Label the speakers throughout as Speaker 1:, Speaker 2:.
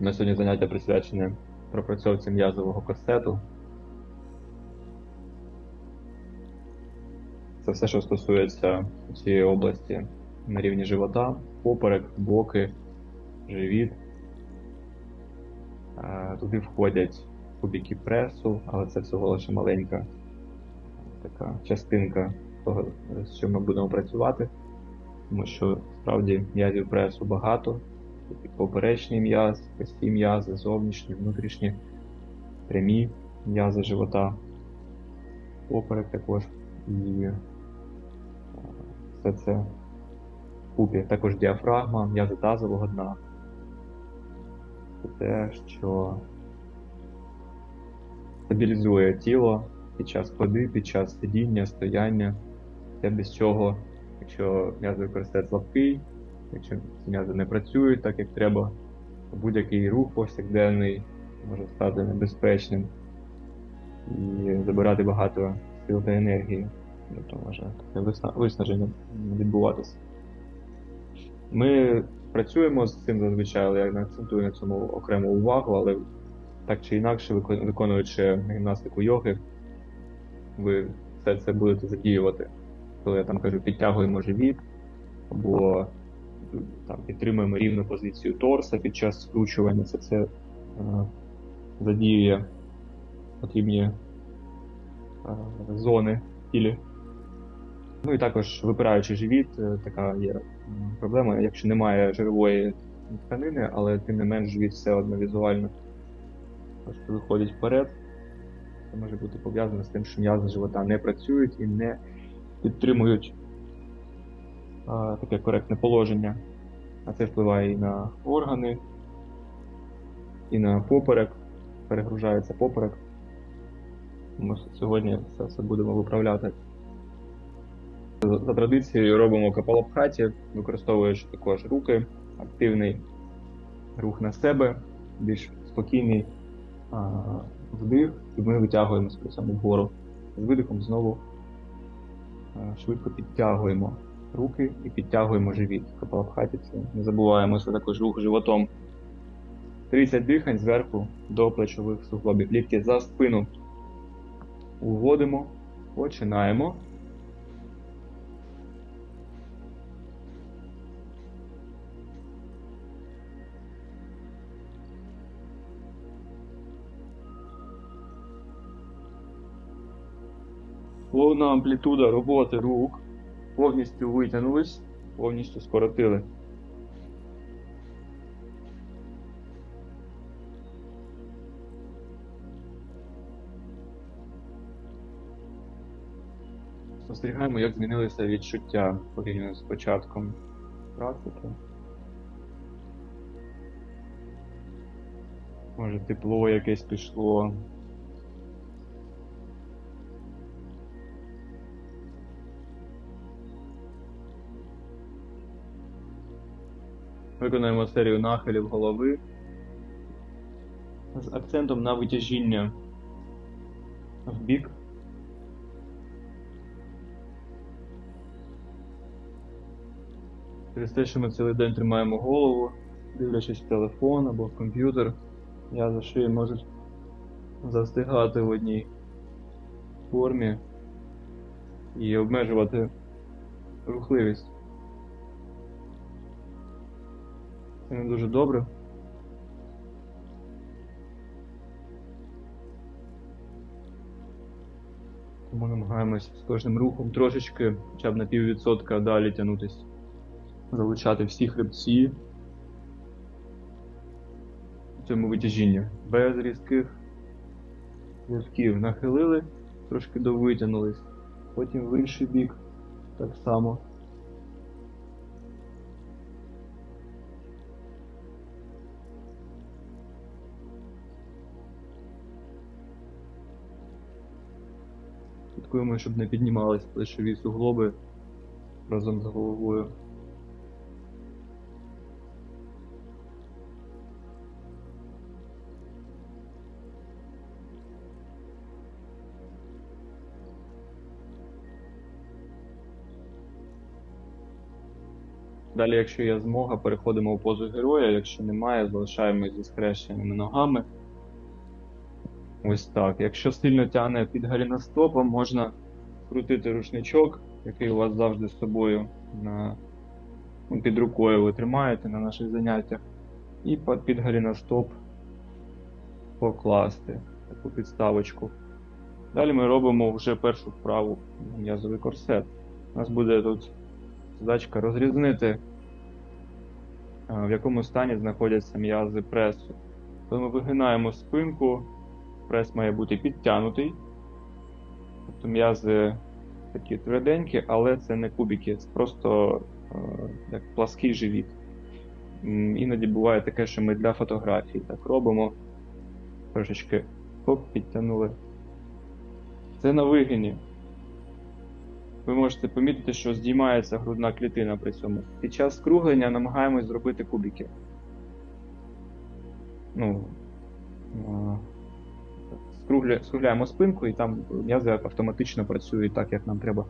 Speaker 1: На сьогодні заняття присвячене пропрацьовці м'язового корсету. Це все, що стосується цієї області на рівні живота, поперек, боки, живіт. Е, Туди входять кубики пресу, але це всього лише маленька така частинка того, з чим ми будемо працювати. Тому що справді м'язів пресу багато. Поперечний м'яз, кості м'язи, зовнішні, внутрішні, прямі м'язи живота, поперек також. І е, все це купі. Також діафрагма, м'язи тазового дна. Це те, що стабілізує тіло під час ходи, під час сидіння, стояння. Те, без чого, якщо м'язовий корсет слабкий, якщо ці не працюють так, як треба, то будь-який рух повсякденний може стати небезпечним і забирати багато сил та енергії. Тобто може таке виснаження відбуватися. Ми працюємо з цим зазвичай, але я не акцентую на цьому окрему увагу, але так чи інакше, виконуючи гімнастику йоги, ви все це будете задіювати. Коли я там кажу, підтягуємо живіт, або там, підтримуємо рівну позицію торса під час скручування, це все е, задіює потрібні е, зони тілі. Ну і також випираючи живіт, е, така є проблема, якщо немає жирової тканини, але тим не менш живіт все одно візуально трошки виходить вперед. Це може бути пов'язано з тим, що м'язи живота не працюють і не підтримують таке коректне положення. А це впливає і на органи, і на поперек, перегружається поперек. Що сьогодні це все будемо виправляти. За традицією робимо капалабхаті, використовуючи також руки, активний рух на себе, більш спокійний а, вдих, і ми при цьому вгору. З видихом знову а, швидко підтягуємо руки і підтягуємо живіт. В Капалабхаті це не забуваємо, що також рух животом. 30 дихань зверху до плечових суглобів. Лікті за спину. Уводимо, починаємо. Повна амплітуда роботи рук. Повністю витягнулись, повністю скоротили. Спостерігаємо, як змінилися відчуття порівняно з початком практики. Може, тепло якесь пішло. Виконуємо серію нахилів голови з акцентом на витяжіння в бік. Через те, що ми цілий день тримаємо голову, дивлячись в телефон або в комп'ютер, я за шиї можуть застигати в одній формі і обмежувати рухливість. Це не дуже добре. Тому намагаємось з кожним рухом трошечки, хоча б на піввідсотка далі тягнутись, залучати всі хребці в цьому витяжінні. Без різких різків нахилили, трошки довитягнулись, потім в інший бік так само. Слідкуємо, щоб не піднімались плечові суглоби разом з головою. Далі, якщо є змога, переходимо в позу героя, якщо немає, залишаємось зі скрещеними ногами. Ось так. Якщо сильно тягне під галіностопом, можна крутити рушничок, який у вас завжди з собою на, ну, під рукою ви тримаєте на наших заняттях, і під галіностоп покласти таку підставочку. Далі ми робимо вже першу вправу м'язовий корсет. У нас буде тут задачка розрізнити, в якому стані знаходяться м'язи пресу. Коли ми вигинаємо спинку, прес має бути підтягнутий. Тобто м'язи такі тверденькі, але це не кубики, це просто е, як плаский живіт. Іноді буває таке, що ми для фотографії так робимо. Трошечки хоп, підтягнули. Це на вигині. Ви можете помітити, що здіймається грудна клітина при цьому. Під час скруглення намагаємось зробити кубики. Ну, скругля, скругляємо спинку і там м'язи автоматично працюють так, як нам треба.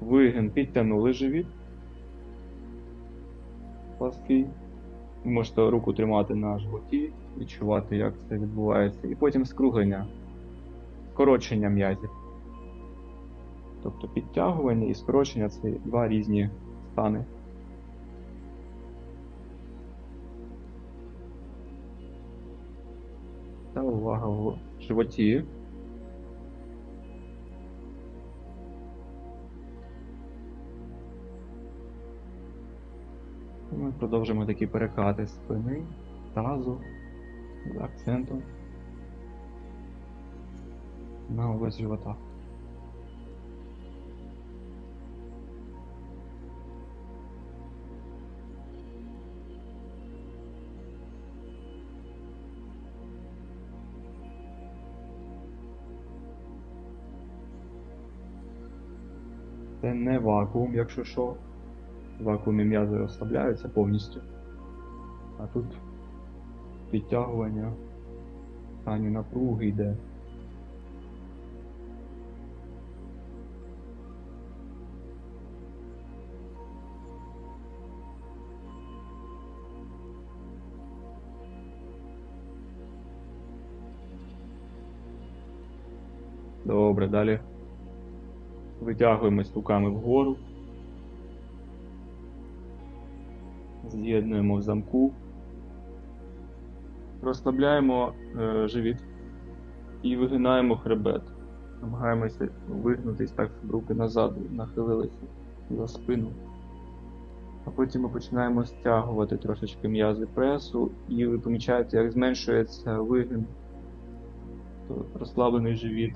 Speaker 1: Вигин підтягнули живіт. Плаский. Ви можете руку тримати на животі, відчувати, як це відбувається. І потім скруглення, скорочення м'язів. Тобто підтягування і скорочення це два різні стани. Та увага животі. Ми продовжимо такі перекати спини, тазу з акцентом на область живота. Це не вакуум, якщо що. Вакуумі м'язи розслабляються повністю. А тут підтягування стані напруги йде. Добре, далі витягуємось руками вгору. З'єднуємо в замку. Розслабляємо е, живіт і вигинаємо хребет. Намагаємося вигнутись так, щоб руки назад нахилилися за спину. А потім ми починаємо стягувати трошечки м'язи пресу, і ви помічаєте, як зменшується вигин, то розслаблений живіт.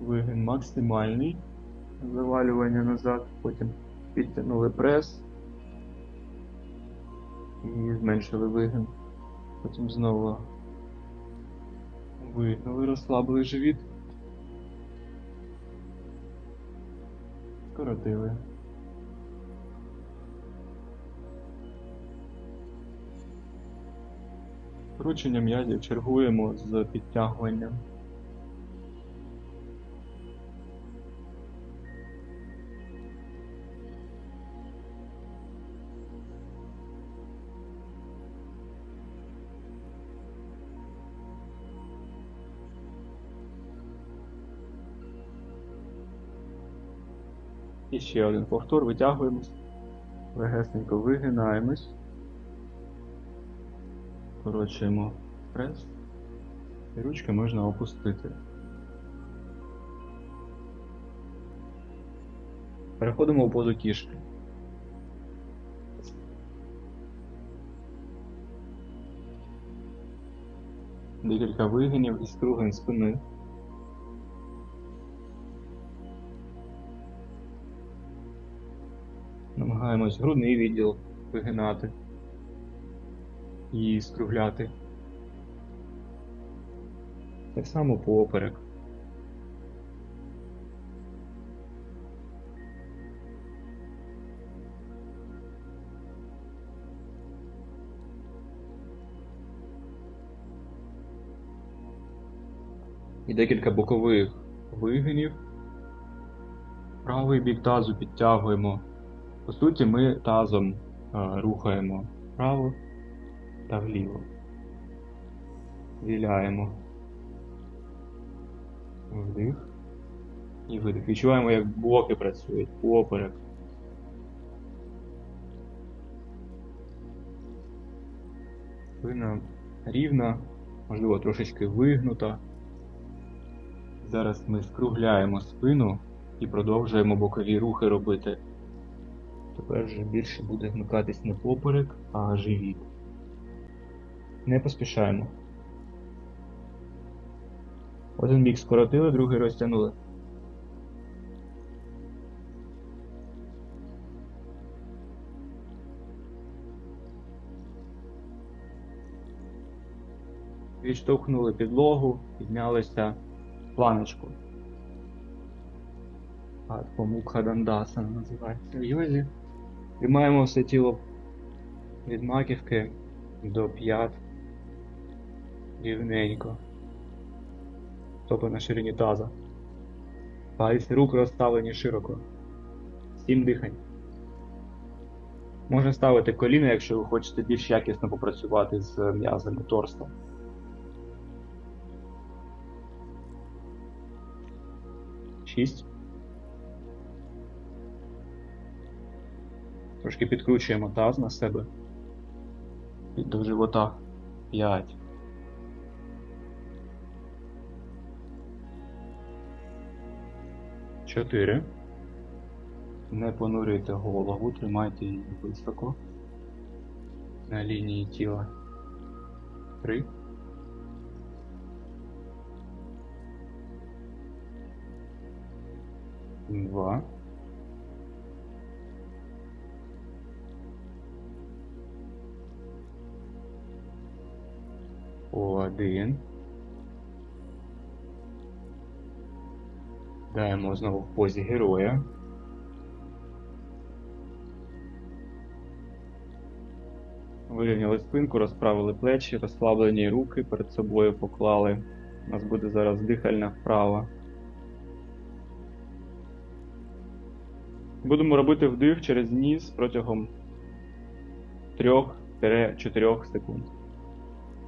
Speaker 1: Вигин максимальний, завалювання назад, потім підтягнули прес і зменшили вигин. Потім знову вигнули, розслабили живіт. Скоротили. Скручення м'язів чергуємо з підтягуванням. Ще один повтор, витягуємось, легесенько вигинаємось, скорочуємо прес, і ручки можна опустити. Переходимо у позу кішки. Декілька вигинів і скруглень спини. Намагаємось грудний відділ вигинати і скругляти. Так само поперек. І декілька бокових вигинів. Правий бік тазу підтягуємо По суті, ми тазом а, рухаємо вправо та вліво. Віляємо. Вдих. І видих. Відчуваємо, як боки працюють, поперек. Спина рівна, можливо, трошечки вигнута. Зараз ми скругляємо спину і продовжуємо бокові рухи робити. Тепер вже більше буде вмикатись не поперек, а живіт. Не поспішаємо. Один бік скоротили, другий розтягнули. Відштовхнули підлогу, піднялися планочку. Адпомукха Дандасана називається в йозі. Тримаємо все тіло від маківки до п'ят рівненько. Стопи на ширині таза. Пальці рук розставлені широко. Сім дихань. Можна ставити коліна, якщо ви хочете більш якісно попрацювати з м'язами торса. Шість. Трошки підкручуємо таз на себе. І до живота. П'ять. Чотири. Не понурюйте голову, тримайте її високо. На лінії тіла. Три. Два. Один. Даємо знову в позі героя. Вирівняли спинку, розправили плечі, розслаблені руки перед собою поклали. У нас буде зараз дихальна вправа. Будемо робити вдих через ніс протягом 3-4 секунд.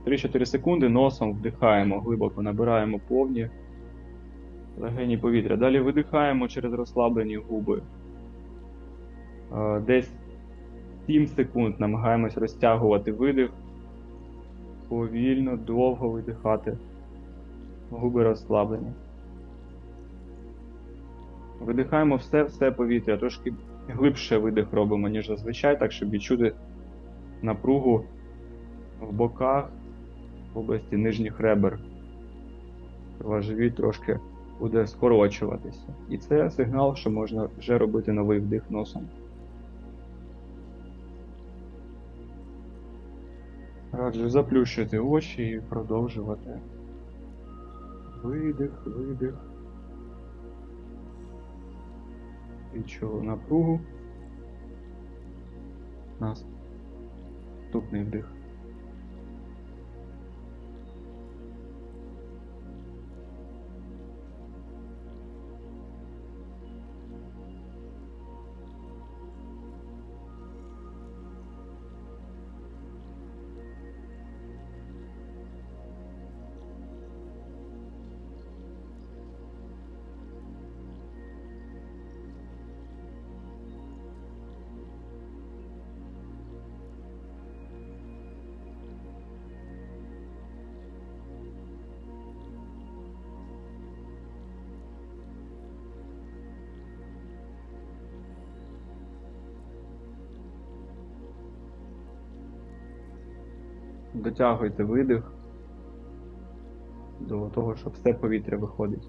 Speaker 1: 3-4 секунди носом вдихаємо, глибоко набираємо повні легені повітря. Далі видихаємо через розслаблені губи. Е, Десь 7 секунд намагаємось розтягувати видих. Повільно, довго видихати. Губи розслаблені. Видихаємо все-все повітря, трошки глибше видих робимо, ніж зазвичай, так щоб відчути напругу в боках, в області нижніх ребер. Ваш живіт трошки буде скорочуватися. І це сигнал, що можна вже робити новий вдих носом. Раджу заплющити очі і продовжувати. Видих, видих. Відчули напругу. Наступний вдих. Дотягуйте видих до того, щоб все повітря виходить.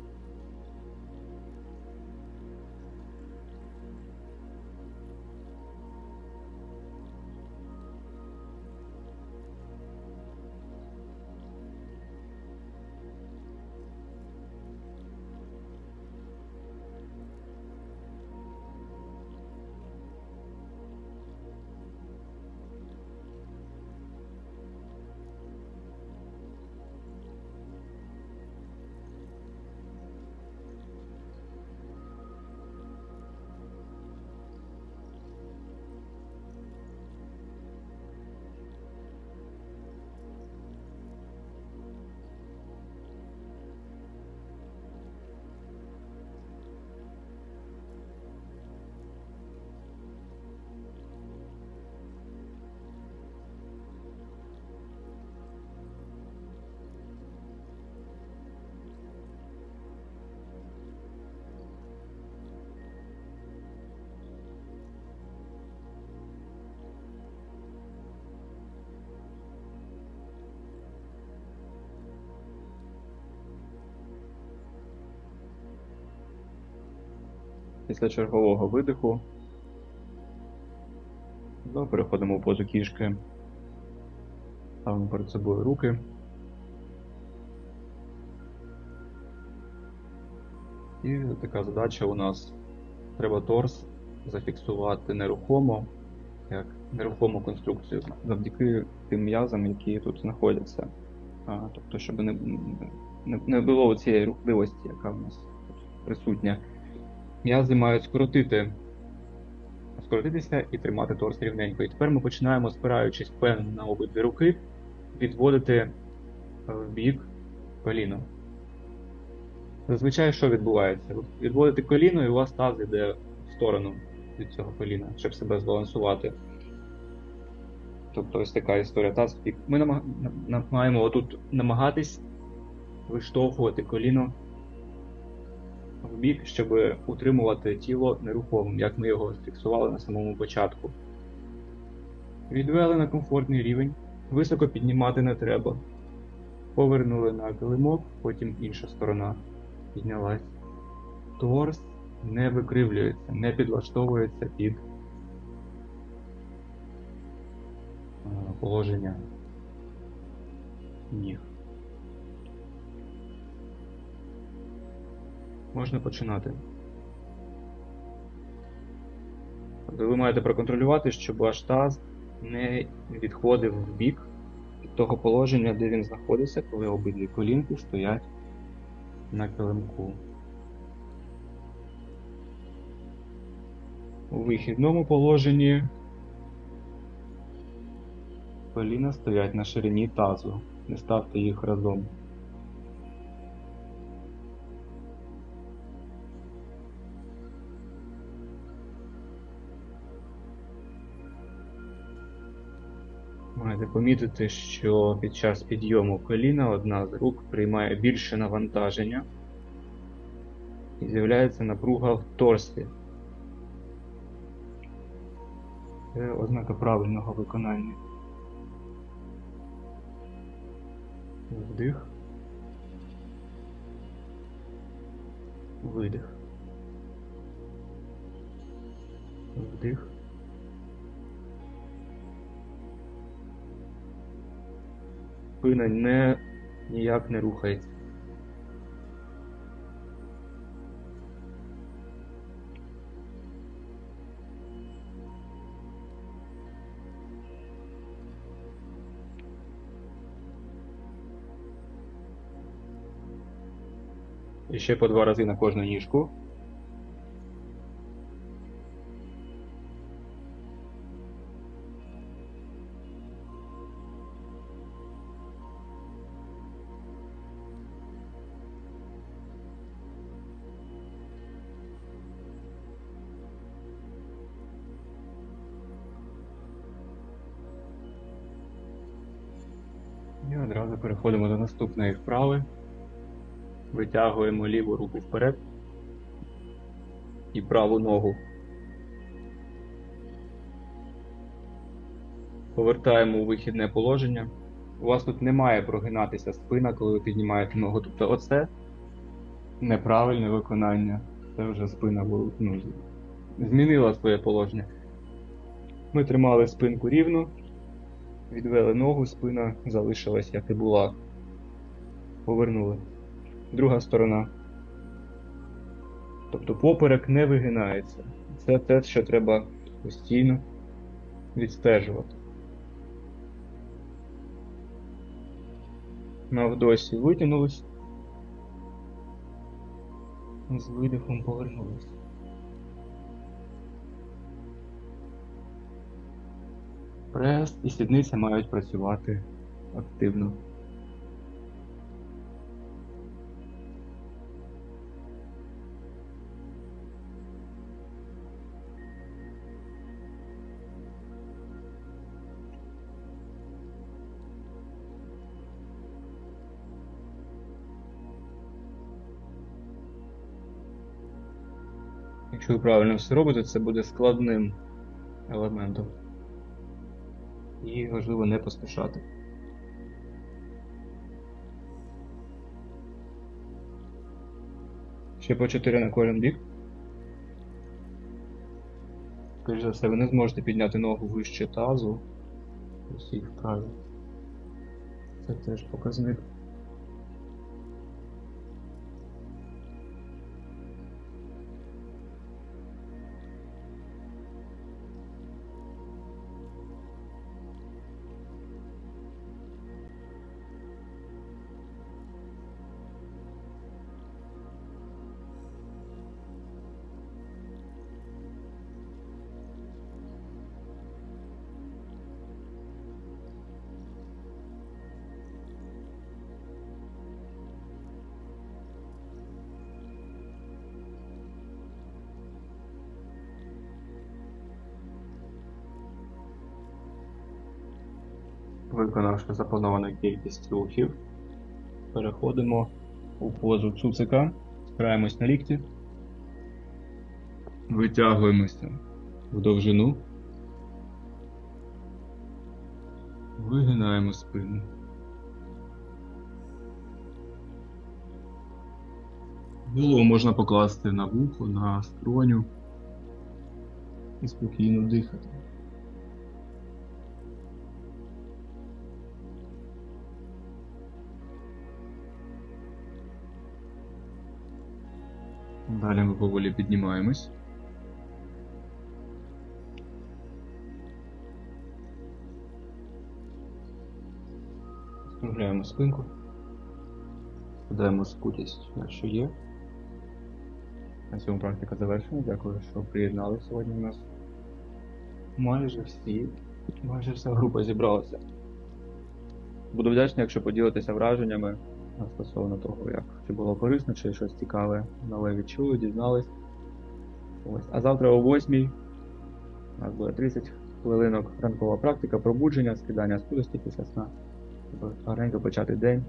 Speaker 1: Після чергового видиху знову переходимо в позу кішки. Ставимо перед собою руки. І така задача у нас треба торс зафіксувати нерухомо, як нерухому конструкцію завдяки тим м'язам, які тут знаходяться. А, тобто, щоб не, не, не було цієї рухливості, яка в нас тут присутня. М'язи мають скоротити, скоротитися і тримати торс рівненько. І тепер ми починаємо, спираючись певно на обидві руки, відводити е, в бік коліно. Зазвичай що відбувається? Ви відводите коліно і у вас таз йде в сторону від цього коліна, щоб себе збалансувати. Тобто ось така історія таз. Ми намаг... на- маємо отут намагатись виштовхувати коліно в бік, щоб утримувати тіло нерухомим, як ми його фіксували на самому початку. Відвели на комфортний рівень, високо піднімати не треба. Повернули на килимок, потім інша сторона піднялась. Торс не викривлюється, не підлаштовується під е, положення ніг. Можна починати. Тобто ви маєте проконтролювати, щоб ваш таз не відходив в бік від того положення, де він знаходиться, коли обидві колінки стоять на килимку. У вихідному положенні коліна стоять на ширині тазу. Не ставте їх разом. Помітити, що під час підйому коліна одна з рук приймає більше навантаження і з'являється напруга в торсі. Це ознака правильного виконання. Вдих. Видих. Вдих. Спина не ніяк не рухається. І ще по два рази на кожну ніжку. Переходимо до наступної вправи. Витягуємо ліву руку вперед і праву ногу. Повертаємо у вихідне положення. У вас тут не має прогинатися спина, коли ви піднімаєте ногу. Тобто оце неправильне виконання. Це вже спина ну, змінила своє положення. Ми тримали спинку рівно, відвели ногу, спина залишилась як і була. Повернули. Друга сторона. Тобто поперек не вигинається. Це те, що треба постійно відстежувати. На вдосі витягнулись. З видихом повернулись. Прес і сідниця мають працювати активно. Якщо ви правильно все робите, це буде складним елементом. І важливо не поспішати. Ще по 4 на кожен бік. Скоріше за все, ви не зможете підняти ногу вище тазу. Усіх правильно. Це теж показник. Виконавши заплановану кількість рухів, переходимо у позу цуцика, спираємось на лікті, витягуємося в довжину, вигинаємо спину. Голову можна покласти на вухо, на скроню і спокійно дихати. Далі ми поволі піднімаємось. Скругляємо спинку. Складаємо скутість, якщо є. На цьому практика завершена. Дякую, що приєднали сьогодні у нас. Майже всі, майже вся група зібралася. Буду вдячний, якщо поділитеся враженнями стосовно того, як чи було корисно, чи щось цікаве нове відчули, дізнались. Ось. А завтра о 8 у нас буде 30 хвилинок ранкова практика, пробудження, скидання скудості після сна. Щоб гарненько почати день